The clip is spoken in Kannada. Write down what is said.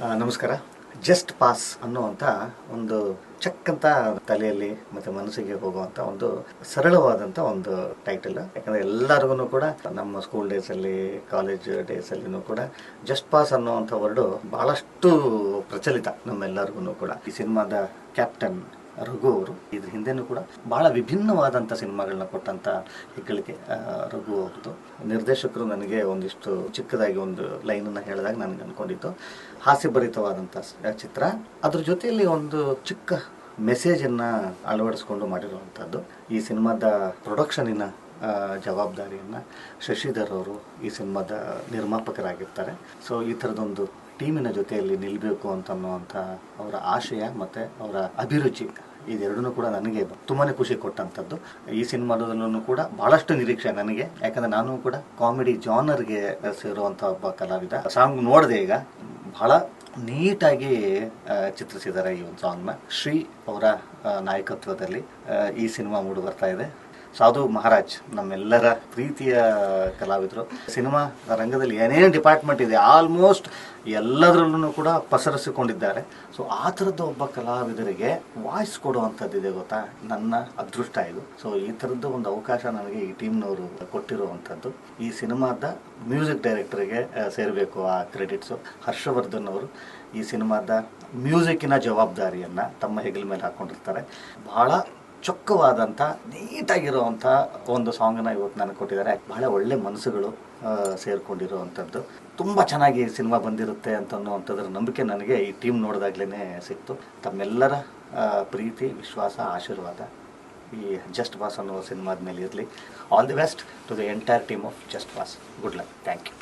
ನಮಸ್ಕಾರ. ಜಸ್ಟ್ ಪಾಸ್ ಅನ್ನುವಂಥ ಒಂದು ಚೆಕ್ ಅಂತ ತಲೆಯಲ್ಲಿ ಮತ್ತೆ ಮನಸ್ಸಿಗೆ ಹೋಗುವಂಥ ಒಂದು ಸರಳವಾದಂಥ ಒಂದು ಟೈಟಲ್ ಯಾಕಂದ್ರೆ ಎಲ್ಲರಿಗೂ ಕೂಡ ನಮ್ಮ ಸ್ಕೂಲ್ ಡೇಸಲ್ಲಿ ಕಾಲೇಜ್ ಡೇಸಲ್ಲಿನೂ ಕೂಡ ಜಸ್ಟ್ ಪಾಸ್ ಅನ್ನುವಂಥ ವರ್ಡು ಬಹಳಷ್ಟು ಪ್ರಚಲಿತ ನಮ್ಮೆಲ್ಲರಿಗೂ ಕೂಡ. ಈ ಸಿನಿಮಾದ ಕ್ಯಾಪ್ಟನ್ ರಘು ಅವರು. ಇದ್ರ ಹಿಂದೆನೂ ಕೂಡ ಬಹಳ ವಿಭಿನ್ನವಾದಂಥ ಸಿನಿಮಾಗಳನ್ನ ಕೊಟ್ಟಂತ ಹೆಗ್ಗಳಿಕೆ ರಘು ಅವ್ರದ್ದು. ನಿರ್ದೇಶಕರು ನನಗೆ ಒಂದಿಷ್ಟು ಚಿಕ್ಕದಾಗಿ ಒಂದು ಲೈನನ್ನು ಹೇಳಿದಾಗ ನನಗೆ ಅನ್ಕೊಂಡಿತ್ತು. ಹಾಸ್ಯಭರಿತವಾದಂಥ ಚಿತ್ರ. ಅದ್ರ ಜೊತೆಯಲ್ಲಿ ಒಂದು ಚಿಕ್ಕ ಮೆಸೇಜನ್ನು ಅಳವಡಿಸ್ಕೊಂಡು ಮಾಡಿರುವಂಥದ್ದು. ಈ ಸಿನಿಮಾದ ಪ್ರೊಡಕ್ಷನಿನ ಜವಾಬ್ದಾರಿಯನ್ನು ಶಶಿಧರ್ ಅವರು ಈ ಸಿನಿಮಾದ ನಿರ್ಮಾಪಕರಾಗಿರ್ತಾರೆ. ಸೊ, ಈ ಥರದೊಂದು ಟೀಮಿನ ಜೊತೆಯಲ್ಲಿ ನಿಲ್ಲಬೇಕು ಅಂತ ಅನ್ನುವಂಥ ಅವರ ಆಶಯ ಮತ್ತು ಅವರ ಅಭಿರುಚಿ. ಇದೆರಡೂ ಕೂಡ ನನಗೆ ತುಂಬಾ ಖುಷಿ ಕೊಟ್ಟಂಥದ್ದು. ಈ ಸಿನಿಮಾದಲ್ಲೂ ಕೂಡ ಬಹಳಷ್ಟು ನಿರೀಕ್ಷೆ ನನಗೆ. ಯಾಕಂದ್ರೆ ನಾನು ಕೂಡ ಕಾಮಿಡಿ ಜಾನರ್ಗೆ ಸೇರುವಂಥ ಒಬ್ಬ ಕಲಾವಿದ. ಸಾಂಗ್ ನೋಡಿದೆ ಈಗ. ಬಹಳ ನೀಟಾಗಿ ಚಿತ್ರಿಸಿದ್ದಾರೆ ಈ ಒಂದು ಸಾಂಗ್ನ. ಶ್ರೀ ಅವರ ನಾಯಕತ್ವದಲ್ಲಿ ಈ ಸಿನಿಮಾ ಮೂಡಿ ಬರ್ತಾ ಇದೆ. ಸಾಧು ಮಹಾರಾಜ್, ನಮ್ಮೆಲ್ಲರ ಪ್ರೀತಿಯ ಕಲಾವಿದರು. ಸಿನಿಮಾ ರಂಗದಲ್ಲಿ ಏನೇನು ಡಿಪಾರ್ಟ್ಮೆಂಟ್ ಇದೆ ಆಲ್ಮೋಸ್ಟ್ ಎಲ್ಲದರಲ್ಲೂ ಕೂಡ ಪಸರಿಸಿಕೊಂಡಿದ್ದಾರೆ. ಸೊ ಆ ಥರದ್ದು ಒಬ್ಬ ಕಲಾವಿದರಿಗೆ ವಾಯ್ಸ್ ಕೊಡುವಂಥದ್ದಿದೆ ಗೊತ್ತಾ? ನನ್ನ ಅದೃಷ್ಟ ಇದು. ಸೊ ಈ ಥರದ್ದು ಒಂದು ಅವಕಾಶ ನನಗೆ ಈ ಟೀಮ್ನವರು ಕೊಟ್ಟಿರುವಂಥದ್ದು. ಈ ಸಿನಿಮಾದ ಮ್ಯೂಸಿಕ್ ಡೈರೆಕ್ಟರ್ಗೆ ಸೇರಬೇಕು ಆ ಕ್ರೆಡಿಟ್ಸು ಹರ್ಷವರ್ಧನ್ ಅವರು ಈ ಸಿನಿಮಾದ ಮ್ಯೂಸಿಕ್ಕಿನ ಜವಾಬ್ದಾರಿಯನ್ನು ತಮ್ಮ ಹೆಗಲ ಮೇಲೆ ಹಾಕ್ಕೊಂಡಿರ್ತಾರೆ ಬಹಳ ಚೊಕ್ಕವಾದಂಥ, ನೀಟಾಗಿರುವಂಥ ಒಂದು ಸಾಂಗನ್ನು ಇವತ್ತು ನನಗೆ ಕೊಟ್ಟಿದ್ದಾರೆ. ಬಹಳ ಒಳ್ಳೆ ಮನಸ್ಸುಗಳು ಸೇರಿಕೊಂಡಿರುವಂಥದ್ದು. ತುಂಬ ಚೆನ್ನಾಗಿ ಸಿನಿಮಾ ಬಂದಿರುತ್ತೆ ಅಂತ ಅನ್ನುವಂಥದ್ರ ನಂಬಿಕೆ ನನಗೆ ಈ ಟೀಮ್ ನೋಡಿದಾಗ್ಲೇ ಸಿಕ್ತು. ತಮ್ಮೆಲ್ಲರ ಪ್ರೀತಿ, ವಿಶ್ವಾಸ, ಆಶೀರ್ವಾದ ಈ ಜಸ್ಟ್ ಬಾಸ್ ಅನ್ನೋ ಸಿನಿಮಾದ ಮೇಲೆ ಇರಲಿ all the best to the entire team of just boss. Good luck. Thank you.